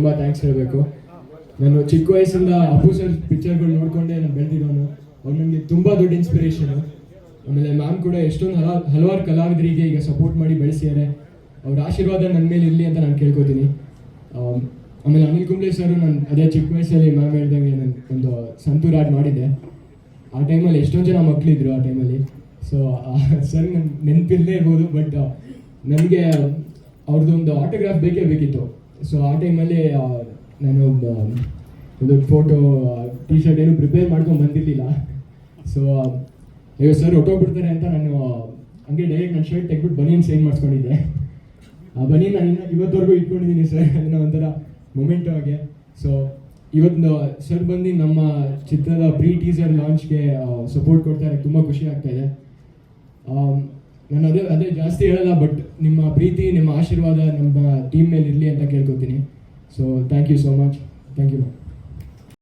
ತುಂಬ ಥ್ಯಾಂಕ್ಸ್ ಹೇಳಬೇಕು. ನಾನು ಚಿಕ್ಕ ವಯಸ್ಸಿಂದ ಅಪ್ಪು ಸರ್ ಪಿಕ್ಚರ್ಗಳು ನೋಡ್ಕೊಂಡೆ ನಾನು ಬೆಳೆದಿರೋನು. ಅವ್ರು ನನಗೆ ತುಂಬ ದೊಡ್ಡ ಇನ್ಸ್ಪಿರೇಷನು ಆಮೇಲೆ ಮ್ಯಾಮ್ ಕೂಡ ಎಷ್ಟೊಂದು ಹಲ, ಹಲವಾರು ಕಲಾವಿದರಿಗೆ ಈಗ ಸಪೋರ್ಟ್ ಮಾಡಿ ಬೆಳೆಸಿದ್ದಾರೆ ಅವ್ರ ಆಶೀರ್ವಾದ ನನ್ನ ಮೇಲೆ ಇರಲಿ ಅಂತ ನಾನು ಕೇಳ್ಕೊತೀನಿ. ಆಮೇಲೆ ಅನಿಲ್ ಕುಂಬ್ಳೆ ಸರ್ ನಾನು ಅದೇ ಚಿಕ್ಕ ವಯಸ್ಸಲ್ಲಿ ಮ್ಯಾಮ್ ಹೇಳ್ದಂಗೆ ನಾನು ಒಂದು ಸಂತೂರ್ ಆಡ್ ಮಾಡಿದ್ದೆ. ಆ ಟೈಮಲ್ಲಿ ಎಷ್ಟೊಂದು ಜನ ಮಕ್ಕಳಿದ್ರು ಆ ಟೈಮಲ್ಲಿ ಸೊ ಸರ್ ನನ್ನ ನೆನಪಿಲ್ಲದೆ ಇರ್ಬೋದು ಬಟ್ ನನಗೆ ಅವ್ರದ್ದು ಒಂದು ಆಟೋಗ್ರಾಫ್ ಬೇಕೇ ಬೇಕಿತ್ತು. ಸೊ ಆ ಟೈಮಲ್ಲಿ ನಾನು ಒಂದು ಫೋಟೋ ಟಿ ಶರ್ಟ್ ಏನು ಪ್ರಿಪೇರ್ ಮಾಡ್ಕೊಂಡು ಬಂದಿರಲಿಲ್ಲ. ಸೊ ಅಯ್ಯೋ ಸರ್ ಹೊಟ್ಟೋಗ್ಬಿಡ್ತಾರೆ ಅಂತ ನಾನು ಹಂಗೆ ಡೈರೆಕ್ಟ್ ನನ್ನ ಶರ್ಟ್ ತೆಗ್ಬಿಟ್ಟು ಬನಿಯನ್ ಸೈನ್ ಮಾಡಿಸ್ಕೊಂಡಿದ್ದೆ. ಆ ಬನಿಯನ್ ನಾನು ಇನ್ನೂ ಇವತ್ತವರೆಗೂ ಇಟ್ಕೊಂಡಿದ್ದೀನಿ ಸರ್ ಅದನ್ನ ಒಂಥರ ಮೊಮೆಂಟ್ ಆಗಿ. ಸೊ ಇವತ್ತು ಸರ್ ಬಂದು ನಮ್ಮ ಚಿತ್ರದ ಪ್ರೀ ಟೀಸರ್ ಲಾಂಚ್ಗೆ ಸಪೋರ್ಟ್ ಕೊಡ್ತಾರೆ. ತುಂಬ ಖುಷಿ ಆಗ್ತಾ ಇದೆ. ನಾನು ಅದೇ ಅದೇ ಜಾಸ್ತಿ ಹೇಳಲ್ಲ ಬಟ್ ನಿಮ್ಮ ಪ್ರೀತಿ, ನಿಮ್ಮ ಆಶೀರ್ವಾದ ನಮ್ಮ ಟೀಮ್ ಮೇಲೆ ಇರಲಿ ಅಂತ ಕೇಳ್ಕೊತೀನಿ. So thank you so much thank you